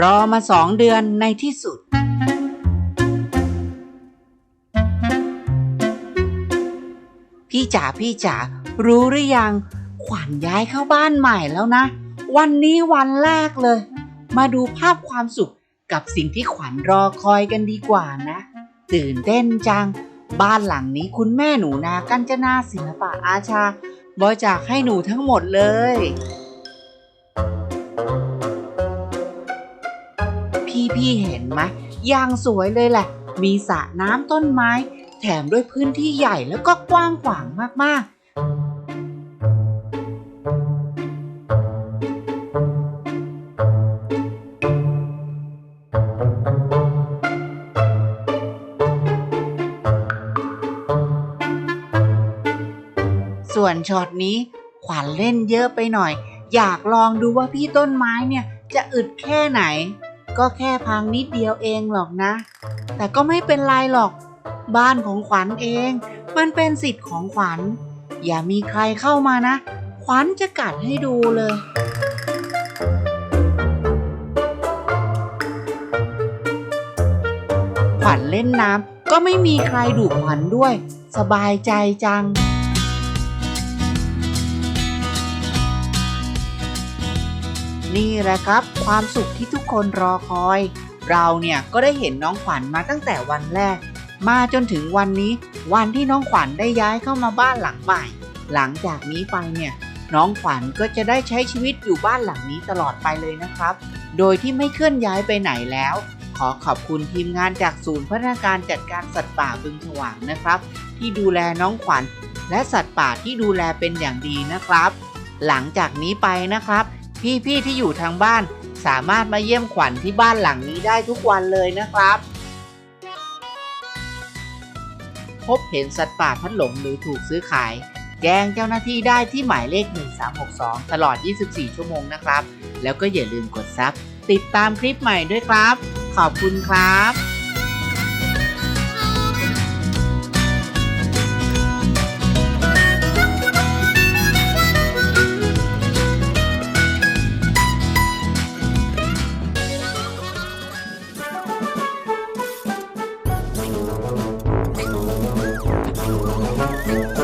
รอมาสองเดือนในที่สุด พี่จ๋าพี่จ๋ารู้หรือยัง ขวัญย้ายเข้าบ้านใหม่แล้วนะ วันนี้วันแรกเลย มาดูภาพความสุขกับสิ่งที่ขวัญรอคอยกันดีกว่านะ ตื่นเต้นจัง บ้านหลังนี้คุณแม่หนูนากัญจนาศิลปะอาชา บริจาคให้หนูทั้งหมดเลย พี่พี่เห็นไหมอย่างสวยเลยแหละ มีสระน้ำต้นไม้ แถมด้วยพื้นที่ใหญ่แล้วก็กว้างขวางมากๆส่วนช็อตนี้ขวัญเล่นเยอะไปหน่อย อยากลองดูว่าพี่ต้นไม้เนี่ยจะอึดแค่ไหน ก็แค่พังนิดเดียวเองหรอกนะ แต่ก็ไม่เป็นไรหรอก บ้านของขวัญเอง มันเป็นสิทธิ์ของขวัญ อย่ามีใครเข้ามานะ ขวัญจะกัดให้ดูเลยขวัญเล่นน้ำก็ไม่มีใครดุขวัญด้วย สบายใจจัง นี่แหละครับ ความสุขที่ทุกคนรอคอย เราเนี่ยก็ได้เห็นน้องขวัญมาตั้งแต่วันแรก มาจนถึงวันนี้ วันที่น้องขวัญได้ย้ายเข้ามาบ้านหลังใหม่ หลังจากนี้ไปเนี่ยน้องขวัญก็จะได้ใช้ชีวิตอยู่บ้านหลังนี้ตลอดไปเลยนะครับ โดยที่ไม่เคลื่อนย้ายไปไหนแล้ว ขอขอบคุณทีมงานจากศูนย์พัฒนาการจัดการสัตว์ป่าบึงฉวางนะครับ ที่ดูแลน้องขวัญและสัตว์ป่าที่ดูแลเป็นอย่างดีนะครับ หลังจากนี้ไปนะครับ พี่ๆที่อยู่ทางบ้าน สามารถมาเยี่ยมขวัญที่บ้านหลังนี้ได้ทุกวันเลยนะครับ พบเห็นสัตว์ป่าพัดหลงหรือถูกซื้อขาย แจ้งเจ้าหน้าที่ได้ที่หมายเลข 1362 ตลอด 24 ชั่วโมงนะครับ แล้วก็อย่าลืมกดซับติดตามคลิปใหม่ด้วยครับ ขอบคุณครับ Música